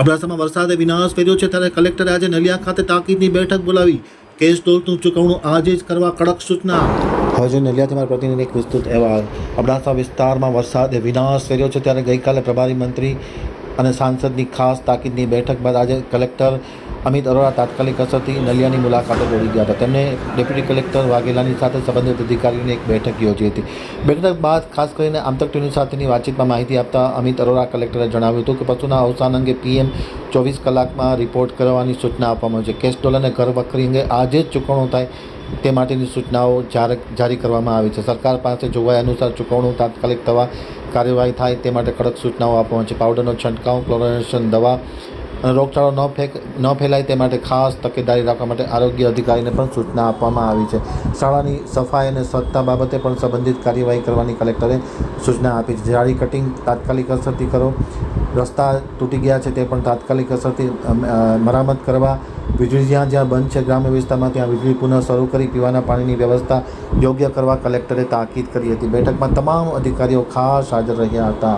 અબડાસામાં વરસાદે વિનાશ ફેર્યો છે ત્યારે કલેક્ટરે આજે નલિયા ખાતે તાકીદની બેઠક બોલાવી. કેસ ટોલનું ચૂકવણું આજે જ કરવા કડક સૂચના. હજુ નલિયાથી મારા પ્રતિનિધિ વિસ્તૃત અહેવાલ. અબડાસા વિસ્તારમાં વરસાદે વિનાશ ફેર્યો છે ત્યારે ગઈકાલે પ્રભારી મંત્રી અને સાંસદની ખાસ તાકીદની બેઠક બાદ આજે કલેક્ટર અમિત અરોરા તાત્કાલિક અસરથી નલિયાની મુલાકાતે દોડી ગયા હતા. તેમણે ડેપ્યુટી કલેક્ટર વાઘેલાની સાથે સંબંધિત અધિકારીઓની એક બેઠક યોજી હતી. બેઠક બાદ ખાસ કરીને આમતક ટીવી સાથેની વાતચીતમાં માહિતી આપતા અમિત અરોરા કલેક્ટરે જણાવ્યું હતું કે પશુના અવસાન અંગે પીએમ ચોવીસ કલાકમાં રિપોર્ટ કરવાની સૂચના આપવામાં આવી છે. કેસ ડોલ અને ઘર વખરી અંગે આજે જ ચૂકવણું થાય તે માટેની સૂચનાઓ જારી કરવામાં આવી છે. સરકાર પાસે જોગવાઈ અનુસાર ચૂકવણું તાત્કાલિક થવા કાર્યવાહી થાય તે માટે કડક સૂચનાઓ આપવામાં છે. પાવડરનો છંટકાવ ક્લોરોનેશન દવા, અને રોગચાળો ન ફેંક ન ફેલાય તે માટે ખાસ તકેદારી રાખવા માટે આરોગ્ય અધિકારીને પણ સૂચના આપવામાં આવી છે. શાળાની સફાઈ અને સ્વચ્છતા બાબતે પણ સંબંધિત કાર્યવાહી કરવાની કલેક્ટરે સૂચના આપી છે. ઝાડી કટિંગ તાત્કાલિક અસરથી કરો. રસ્તા તૂટી ગયા છે તે પણ તાત્કાલિક અસરથી મરામત કરવા વીજળી જ્યાં જ્યાં બંધ છે, ગ્રામ્ય વિસ્તારમાં ત્યાં વીજળી પુનઃ શરૂ કરી, પીવાના પાણીની વ્યવસ્થા યોગ્ય કરવા કલેક્ટરે તાકીદ કરી હતી. બેઠકમાં તમામ અધિકારીઓ ખાસ હાજર રહ્યા હતા.